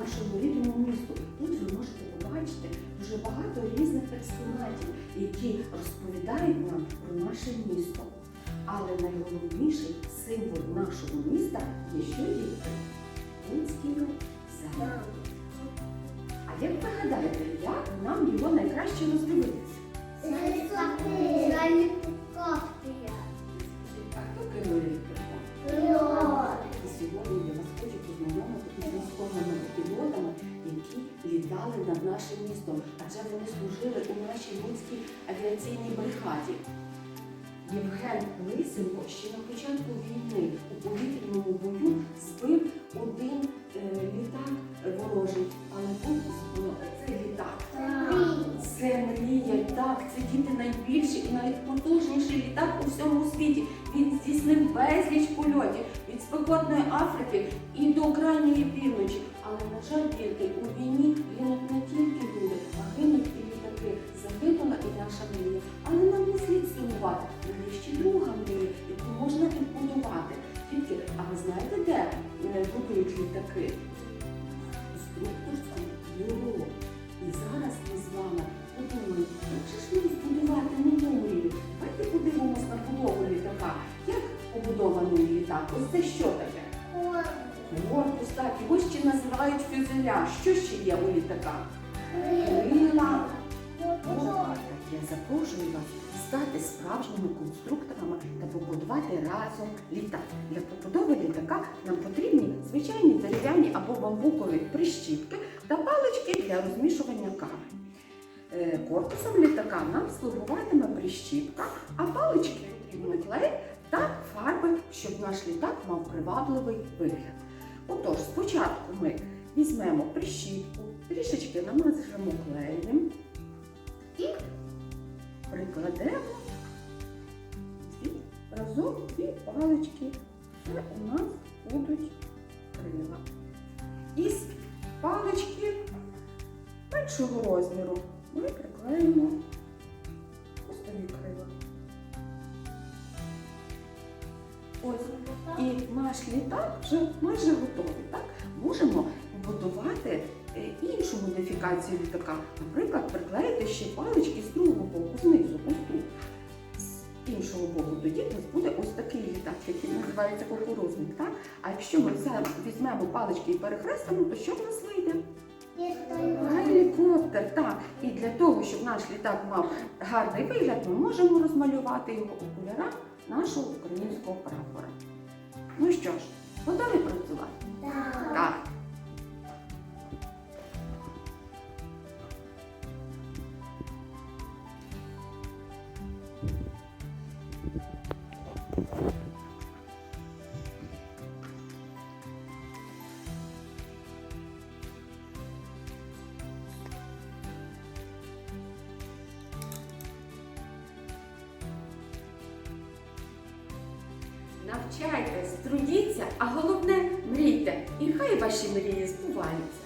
Нашому рідному місту. Тут ви можете побачити дуже багато різних експонатів, які розповідають нам про наше місто. Але найголовніший символ нашого міста є що діти? Кінський замок. А як ви гадаєте, як нам його найкраще роздивитися? Вони у нашій Луцькій авіаційній бригаді. Євген Лисенко ще на початку війни у повітряному бою збив один е, літак ворожий, але було цей літак. Це мрія, так, це діти найбільший і найпотужніший літак у всьому світі. Він здійснив безліч польотів від спекотної Африки і до крайньої півночі. Але, на жаль, діти, у війні гинуть не тільки люди, а гинуть будують літаки? Конструкторському бюро. І зараз ми з вами подумаємо, як же ж нам збудувати нову мрію? Давайте подивимось на будову літака. Як побудований літак? Ось це що таке? Корпус, так, його ще називають фюзеляж. Що ще є у літака? Крила. Я запрошую вас стати справжніми конструкторами та побудувати разом літак. Для побудови літака нам звичайні дерев'яні або бамбукові прищіпки та палички для розмішування кави. Е, Корпусом літака нам слугуватиме прищіпка, а палички клей та фарби, щоб наш літак мав привабливий вигляд. Отож, спочатку ми візьмемо прищіпку, трішечки намазимо клеєм і прикладемо разом дві палички. Це у нас будуть крила. Із палички меншого розміру ми приклеїмо хвостові крила. Ось. І наш літак вже майже готовий. Так? Можемо побудувати е, іншу модифікацію літака. Наприклад, приклеїти ще палички з другого боку, знизу, ось тут. З іншого боку, тоді у нас буде ось такий називається кукурузник. Так? А якщо ми це візьмемо палички і перехрестимо, то що в нас вийде? Гелікоптер, так. І для того, щоб наш літак мав гарний вигляд, ми можемо розмалювати його у кольорах нашого українського прапора. Ну що ж, готові Навчайтесь, трудіться, а головне мрійте. І хай ваші мрії збуваються.